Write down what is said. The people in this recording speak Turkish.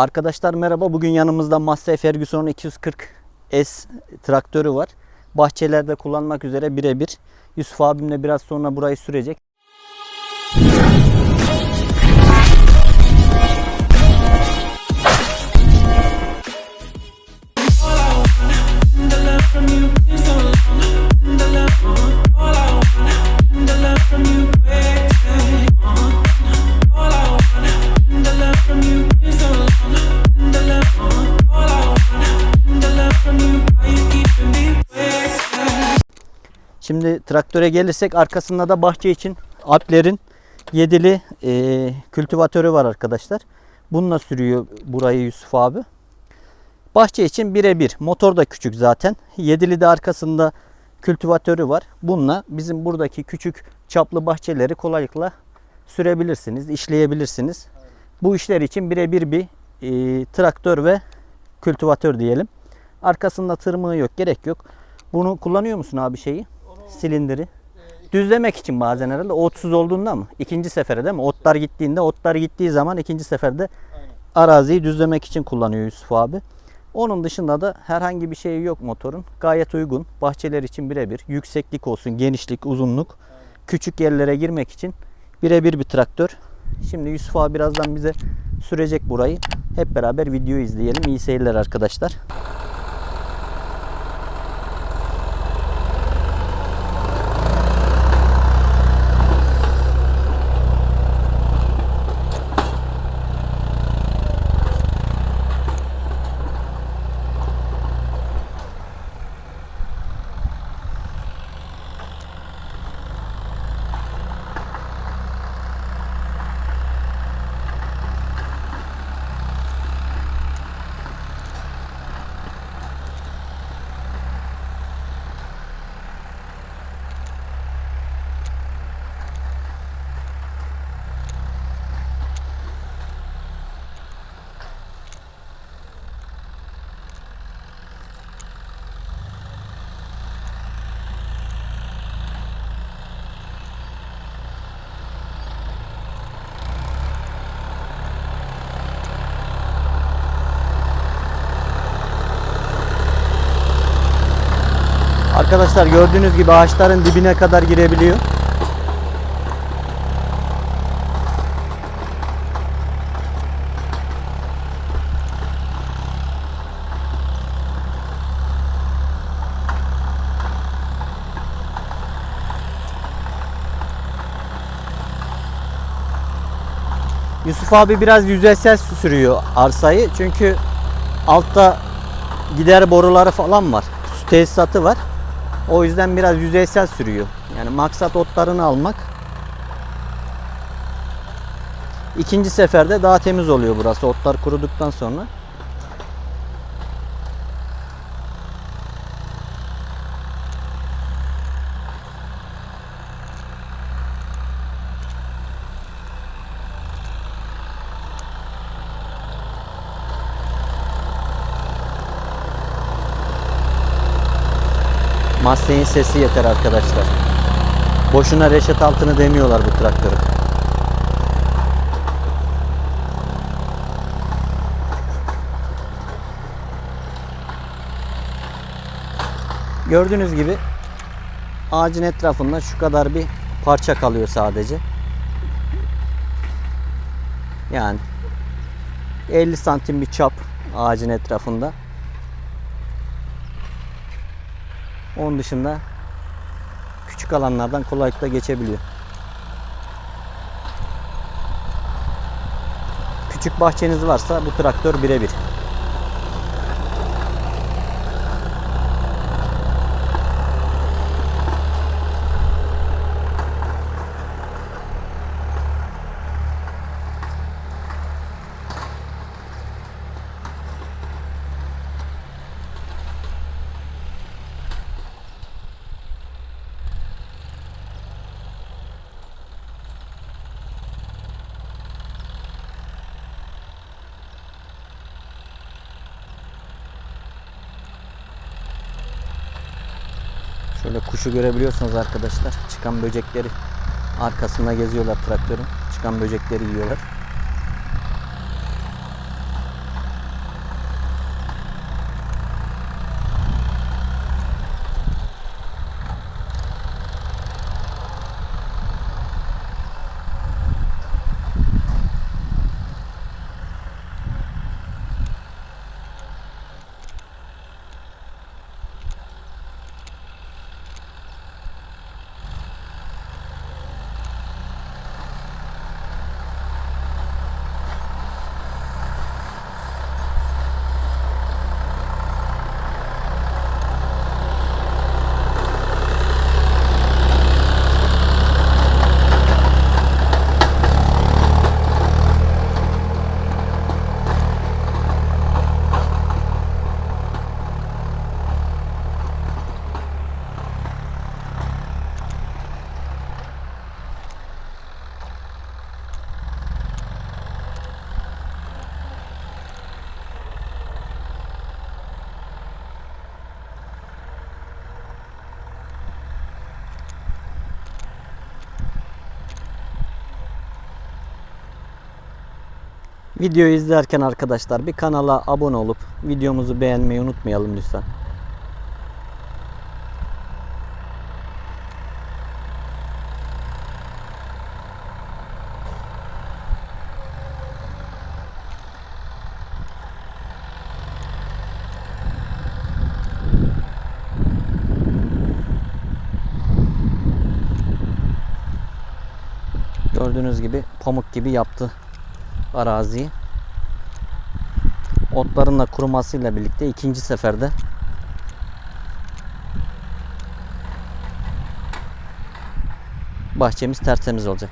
Arkadaşlar merhaba. Bugün yanımızda Massey Ferguson 240S traktörü var. Bahçelerde kullanmak üzere birebir. Yusuf abimle biraz sonra burayı sürecek. Şimdi traktöre gelirsek arkasında da bahçe için Alpler'in yedili e, kültivatörü var arkadaşlar. Bununla sürüyor burayı Yusuf abi. Bahçe için birebir. Motor da küçük zaten. Yedili de arkasında kültivatörü var. Bununla bizim buradaki küçük çaplı bahçeleri kolaylıkla sürebilirsiniz, işleyebilirsiniz. Bu işler için birebir bir e, traktör ve kültivatör diyelim. Arkasında tırmığı yok, gerek yok. Bunu kullanıyor musun abi şeyi? Silindiri. Düzlemek için bazen herhalde otsuz olduğunda mı? İkinci sefere değil mi? Otlar gittiğinde, otlar gittiği zaman ikinci seferde araziyi düzlemek için kullanıyor Yusuf abi. Onun dışında da herhangi bir şey yok motorun. Gayet uygun. Bahçeler için birebir. Yükseklik olsun, genişlik, uzunluk. Küçük yerlere girmek için birebir bir traktör. Şimdi Yusuf abi birazdan bize sürecek burayı. Hep beraber video izleyelim. İyi seyirler arkadaşlar. Arkadaşlar gördüğünüz gibi ağaçların dibine kadar girebiliyor. Yusuf abi biraz yüzeysel sürüyor arsayı çünkü altta gider boruları falan var. Su tesisatı var. O yüzden biraz yüzeysel sürüyor. Yani maksat otlarını almak. İkinci seferde daha temiz oluyor burası otlar kuruduktan sonra. Massey'in sesi yeter arkadaşlar. Boşuna reşet altını demiyorlar bu traktörü. Gördüğünüz gibi ağacın etrafında şu kadar bir parça kalıyor sadece. Yani 50 santim bir çap ağacın etrafında. Onun dışında küçük alanlardan kolaylıkla geçebiliyor. Küçük bahçeniz varsa bu traktör birebir. Şöyle kuşu görebiliyorsunuz arkadaşlar. Çıkan böcekleri arkasında geziyorlar traktörün. Çıkan böcekleri yiyorlar. Videoyu izlerken arkadaşlar bir kanala abone olup videomuzu beğenmeyi unutmayalım lütfen. Gördüğünüz gibi pamuk gibi yaptı araziyi. Otların da kurumasıyla birlikte ikinci seferde bahçemiz tertemiz olacak.